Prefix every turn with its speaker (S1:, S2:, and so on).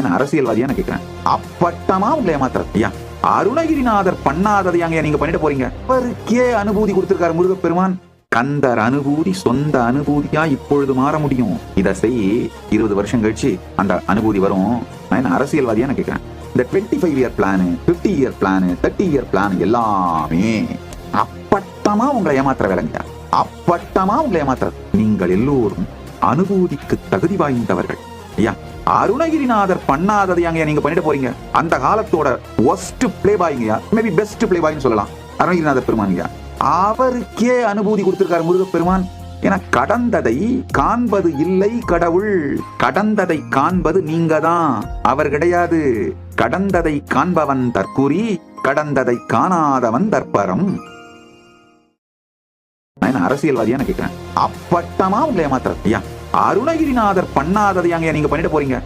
S1: நான் என்ன அரசியல்வாதியா நான் கேட்கிறேன் அப்பட்டமா உங்களை ஏமாத்துறது அருணகிரிநாதர் பண்ணாததையாங்க நீங்க பண்ணிட்டு போறீங்க. அவருக்கே அனுபூதி கொடுத்திருக்காரு முருகப்பெருமான். கந்தர் அனுபூதி சொந்த அனுபூதியா இப்பொழுது மாற முடியும்? இதை செய் இருபது வருஷம் கழிச்சு அந்த அனுபூதி வரும். நான் என்ன அரசியல்வாதியா நான் கேட்கிறேன் இந்த twenty five year plan fifty year plan thirty year plan எல்லாமே அப்பட்டமா உங்களை ஏமாத்துற வேலைங்க அப்பட்டமா உங்களை ஏமாத்துறது நீங்கள் எல்லோரும் அனுபூதிக்கு தகுதி வாய்ந்தவர்கள். ஐயா அருணகிரிநாதர் பண்ணாததை பண்ணாததையாங்க நீங்க பண்ணிட்டு போறீங்க. அந்த காலத்தோட ஒஸ்ட் பிளே பாய்ங்கயா மேபி பெஸ்ட் பிளே பாய்னு சொல்லலாம். அருணகிரிநாதர் பெருமான்யா அவருக்கே அனுபூதி கொடுத்திருக்காரு முருகப்பெருமான் என கடந்ததை காண்பது இல்லை கடவுள். கடந்ததை காண்பது நீங்க தான் அவர் கிடையாது. கடந்ததை காண்பவன் தற்குறி கடந்ததை காணாதவன் தற்பரம். நான் என்ன அரசியல்வாதியா நான் கேட்கிறேன் அப்பட்டமா உங்களை ஏமாத்துறது ஐயா. அருணகிரிநாதர் பண்ணாததையாங்க நீங்க பண்ணிட்டு போறீங்க.